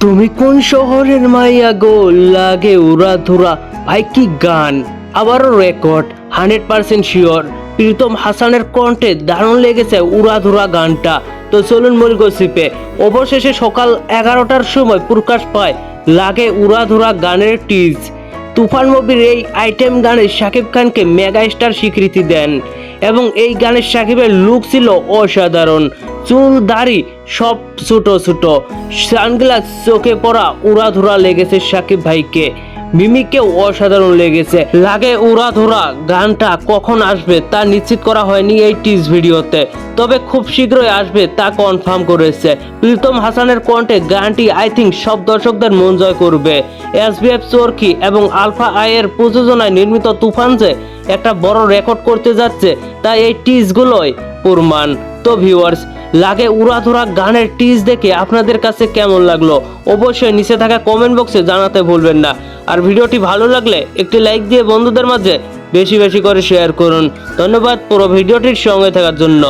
তুমি কোন শহরের মাইয়া গো? লাগে উড়া ধুরা। ভাই, কি গান? আবারও record hundred percent sure Pritam হাসানের কণ্ঠে দারুণ লেগেছে উড়াধুরা গানটা। তো চলুন মূল গসিপে। অবশেষে সকাল এগারোটার সময় প্রকাশ পায় লাগে উড়াধুরা গানের টিজ তুফান মুভির এই আইটেম গানে শাকিব খানকে মেগা স্টার স্বীকৃতি দেন এবং এই গানের সাকিবের লুক ছিল অসাধারণ। চুল, দাড়ি সব ছোট ছোট। সানগ্লাস চোখে পড়া উড়াধুরা লেগেছে সাকিব ভাইকে। মিমিকেও অসাধারণ লেগেছে। লাগে উড়াধুরা গানটা কখন আসবে তা নিশ্চিত করা হয়নি এই টিজ ভিডিওতে। তবে খুব শীঘ্রই আসবে তা কনফার্ম করেছে। প্রীতম হাসানের কণ্ঠে গানটি আই থিঙ্ক সব দর্শকদের মন জয় করবে। এসবিএফ চোরকি এবং আলফা আয়ের প্রযোজনায় নির্মিত তুফান যে একটা বড় রেকর্ড করতে যাচ্ছে, তা এই টিজগুলোই প্রমাণ। তো ভিউয়ার্স লাগে উড়াধুরা গানের টিজ দেখে আপনাদের কাছে কেমন লাগল? অবশ্যই নিচে থাকা কমেন্ট বক্সে জানাতে ভুলবেন না। আর ভিডিওটি ভালো লাগলে একটি লাইক দিয়ে বন্ধুদের মাঝে বেশি বেশি করে শেয়ার করুন। ধন্যবাদ পুরো ভিডিওটির সঙ্গে থাকার জন্য।